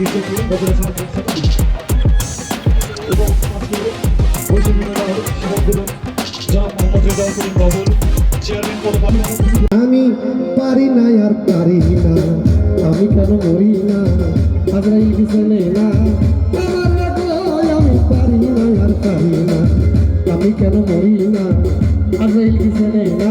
আমি পারি না আর পারি না। আমি কেন মরি না? আমরা এই বিষয়ে না? আমি পারি না আর পারি না। আমি কেন মরি না? আমরা এই বিষয়ে না?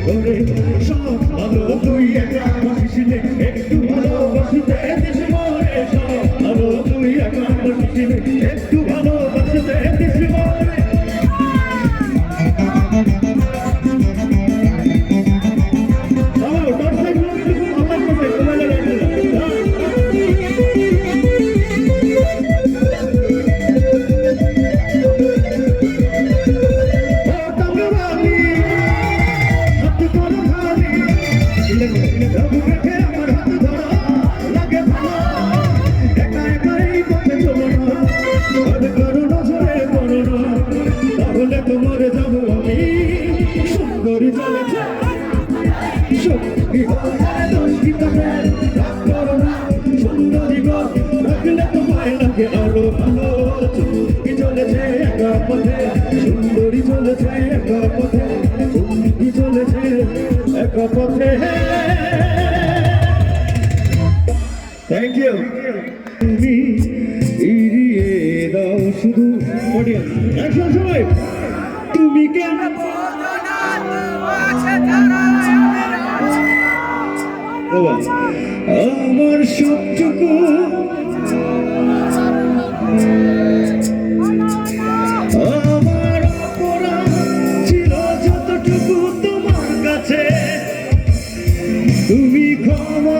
ভরে সব শক্তি হয় দশটিত প্রেম রাগ করো না সুন্দর জীবন রাখলে তোমায় লাগে আরও ভালো চুমকি চলেছে একা পথে সুন্দরী চলেছে একা পথে চুমকি চলেছে একা পথে থ্যাংক ইউ তুমি ইরিয়ে দাও শুধু অডিয়েন্স একশো সবাই তুমি কেন আছে তারা। আমার সবটুকু আমার ছিল যতটুকু তোমার কাছে। তুমি ক্ষমা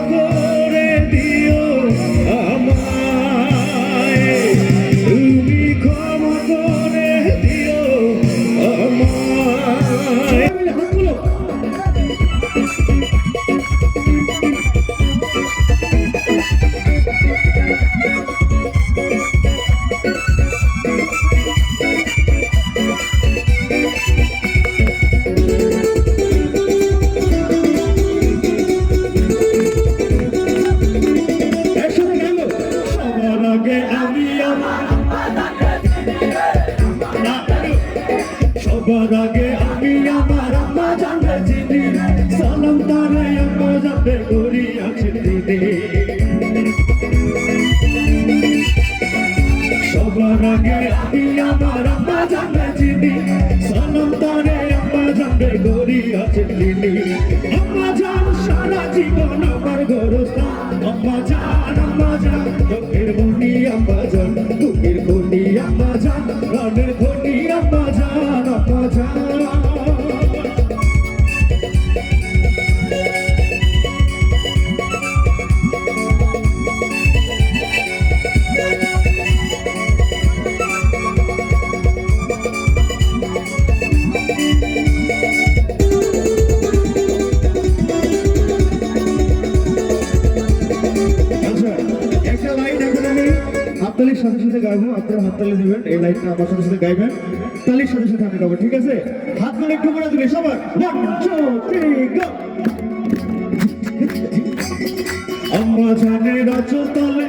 করি আছে সবার আগে আমি আমার আম্মা জানবে চিনি সালাম আম্মা জানবে করি আছে দিদি আম্মা জান সারা জীবন আমার গরস্থান। আম্মা জান আম্মা জান, চোখের মনি আম্মা জান, বুকের খনি আম্মা জান, প্রাণের খনি আম্মা জান আম্মা জান। সাথে সাথে গাইবো, আপনারা হাততালি দেবেন, এই লাইনটা আমার সাথে সাথে গাইবেন। তালির সাথে সাথে আমি গাবো, ঠিক আছে? হাতগুলো একটু করে দিলে সবার। ওয়ান টু থ্রি গো আম্মা জানে রাজো তলে।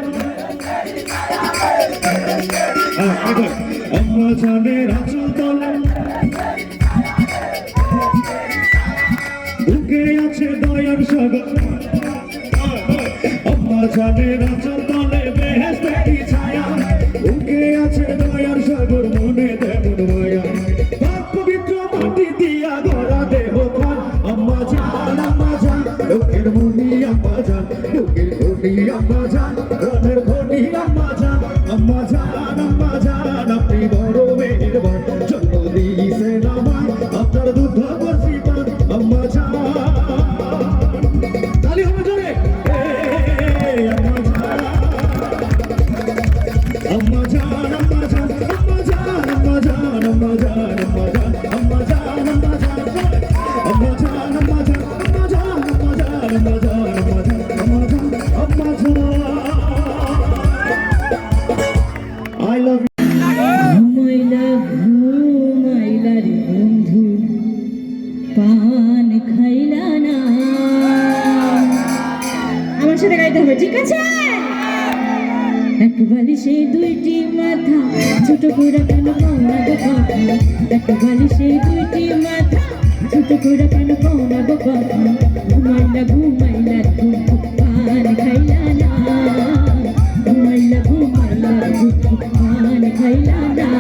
হ্যাঁ। আম্মা জানে রাজো তলে। বুকে আছে দয়ার সাগর। আম্মা জানে রাজার আম্মা জান রনের খনি আম্মা জান আম্মা জান আম্মা জান এক বালিশে দুইটি মাথা, ছোট করে কেন পাওনা গো কথা? এক বালিশে দুইটি মাথা, ছোট করে কেন পাওনা গো কথা? ঘুমাইলা ঘুমাইলা ঘুম পান খাইলা না। ঘুমাইলা ঘুমাইলা পান খাইলা না।